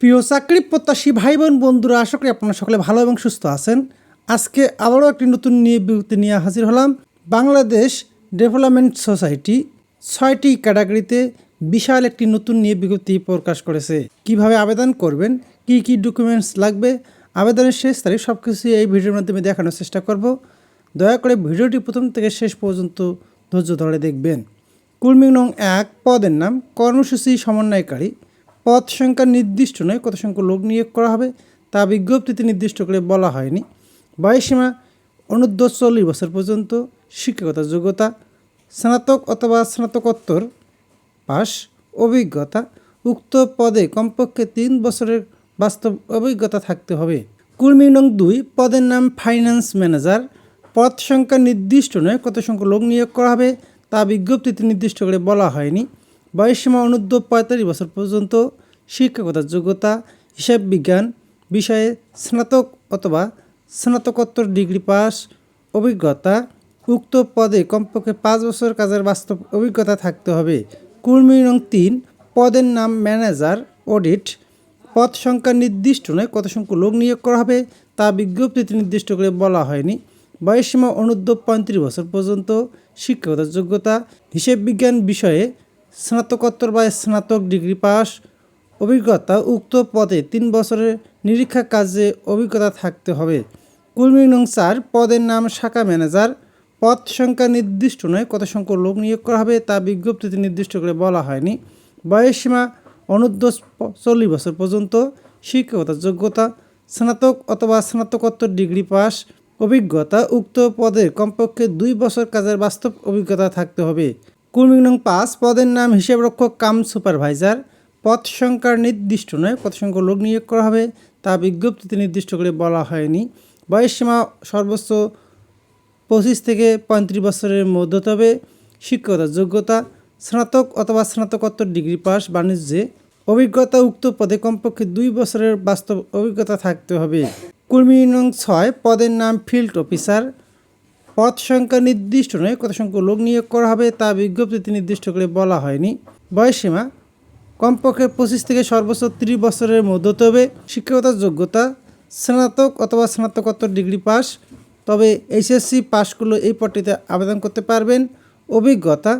প্রিয় চাকরি প্রত্যাশী ভাই বোন বন্ধুরা, আশা করি আপনারা সকলে ভালো এবং সুস্থ আছেন। আজকে আবারও একটি নতুন নিয়ে বিজ্ঞপ্তি নিয়ে হাজির হলাম বাংলাদেশ ডেভেলপমেন্ট সোসাইটি। ছয়টি ক্যাটাগরিতে বিশাল একটি নতুন নিয়ে বিজ্ঞপ্তি প্রকাশ করেছে। কীভাবে আবেদন করবেন, কি কি ডকুমেন্টস লাগবে, আবেদনের শেষ তারিখ সব কিছু এই ভিডিওর মাধ্যমে দেখানোর চেষ্টা করব। দয়া করে ভিডিওটি প্রথম থেকে শেষ পর্যন্ত ধৈর্য ধরে দেখবেন। কুর্মিং নং এক পদের নাম, কর্মসূচি সমন্বয়কারী। পদ সংখ্যা নির্দিষ্ট নয় কত সংখ্যক লোক নিয়োগ করা হবে তা বিজ্ঞপ্তিতে নির্দিষ্ট করে বলা হয়নি। বয়সীমা অনূর্ধ্ব চল্লিশ বছর পর্যন্ত শিক্ষকতা যোগ্যতা, স্নাতক অথবা স্নাতকোত্তর পাস অভিজ্ঞতা, উক্ত পদে কমপক্ষে তিন বছরের বাস্তব অভিজ্ঞতা থাকতে হবে। কুর্মী নং দুই, পদের নাম ফাইন্যান্স ম্যানেজার। পদ সংখ্যা নির্দিষ্ট নয় কত সংখ্যক লোক নিয়োগ করা হবে তা বিজ্ঞপ্তিতে নির্দিষ্ট করে বলা হয়নি। বয়সসীমা অনূর্ধ্ব পঁয়তাল্লিশ বছর পর্যন্ত শিক্ষকতার যোগ্যতা, হিসাব বিজ্ঞান বিষয়ে স্নাতক অথবা স্নাতকোত্তর ডিগ্রি পাস, অভিজ্ঞতা, উক্ত পদে কমপক্ষে পাঁচ বছর কাজের বাস্তব অভিজ্ঞতা থাকতে হবে। কুর্মী নং তিন, পদের নাম ম্যানেজার, অডিট, পদ সংখ্যা নির্দিষ্ট নয় কত সংখ্যক লোক নিয়োগ করা হবে তা বিজ্ঞপ্তিতে নির্দিষ্ট করে বলা হয়নি। বয়সসীমা অনূর্ধ্ব পঁয়ত্রিশ বছর পর্যন্ত শিক্ষকতার যোগ্যতা, হিসেব বিজ্ঞান বিষয়ে স্নাতকোত্তর বা স্নাতক ডিগ্রি পাস অভিজ্ঞতা উক্ত পদে তিন বছরের নিরীক্ষা কাজে অভিজ্ঞতা থাকতে হবে। কুর্মী নং চার, পদের নাম শাখা ম্যানেজার। পদ সংখ্যা নির্দিষ্ট নয়, কত সংখ্যক লোক নিয়োগ করা হবে তা বিজ্ঞপ্তিতে নির্দিষ্ট করে বলা হয়নি। বয়সসীমা অনূর্ধ্ব চল্লিশ বছর পর্যন্ত। শিক্ষকতা যোগ্যতা, স্নাতক অথবা স্নাতকোত্তর ডিগ্রি পাস। অভিজ্ঞতা উক্ত পদে কমপক্ষে দুই বছর কাজের বাস্তব অভিজ্ঞতা থাকতে হবে। কুর্মিং নং পাঁচ, পদের নাম হিসাবরক্ষক কাম সুপারভাইজার। পদ সংখ্যার নির্দিষ্ট নয় কত সংখ্যক লোক নিয়োগ করা হবে, তা বিজ্ঞপ্তিতে নির্দিষ্ট করে বলা হয়নি। বয়সসীমা সর্বোচ্চ পঁচিশ থেকে পঁয়ত্রিশ বছরের মধ্যে তবে শিক্ষকতা, যোগ্যতা, স্নাতক অথবা স্নাতকোত্তর ডিগ্রি পাস বাণিজ্যে অভিজ্ঞতা উক্ত পদে কমপক্ষে দুই বছরের বাস্তব অভিজ্ঞতা থাকতে হবে। কর্মী নং ছয়, পদের নাম ফিল্ড অফিসার। পদ সংখ্যা নির্দিষ্ট নয় কত সংখ্যক লোক নিয়োগ করা হবে, তা বিজ্ঞপ্তিতে নির্দিষ্ট করে বলা হয়নি। বয়সসীমা কমপক্ষে পঁচিশ থেকে সর্বোচ্চ ত্রিশ বছরের মধ্যে তবে শিক্ষকতার যোগ্যতা, স্নাতক অথবা স্নাতকোত্তর ডিগ্রি পাস। তবে এইচএসসি পাস করলে এই পদটিতে আবেদন করতে পারবেন। অভিজ্ঞতা,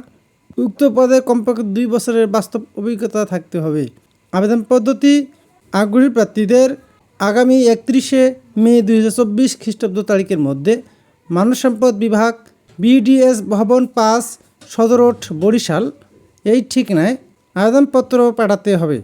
উক্ত পদে কমপক্ষে দুই বছরের বাস্তব অভিজ্ঞতা থাকতে হবে। আবেদন পদ্ধতি, আগ্রহী প্রার্থীদের আগামী একত্রিশে মে দুই হাজার চব্বিশ খ্রিস্টাব্দ তারিখের মধ্যে মানব সম্পদ বিভাগ, বিডিএস ভবন পাস সদরোড বরিশাল। এই ঠিকানায় আবেদনপত্র পাঠাতে হবে।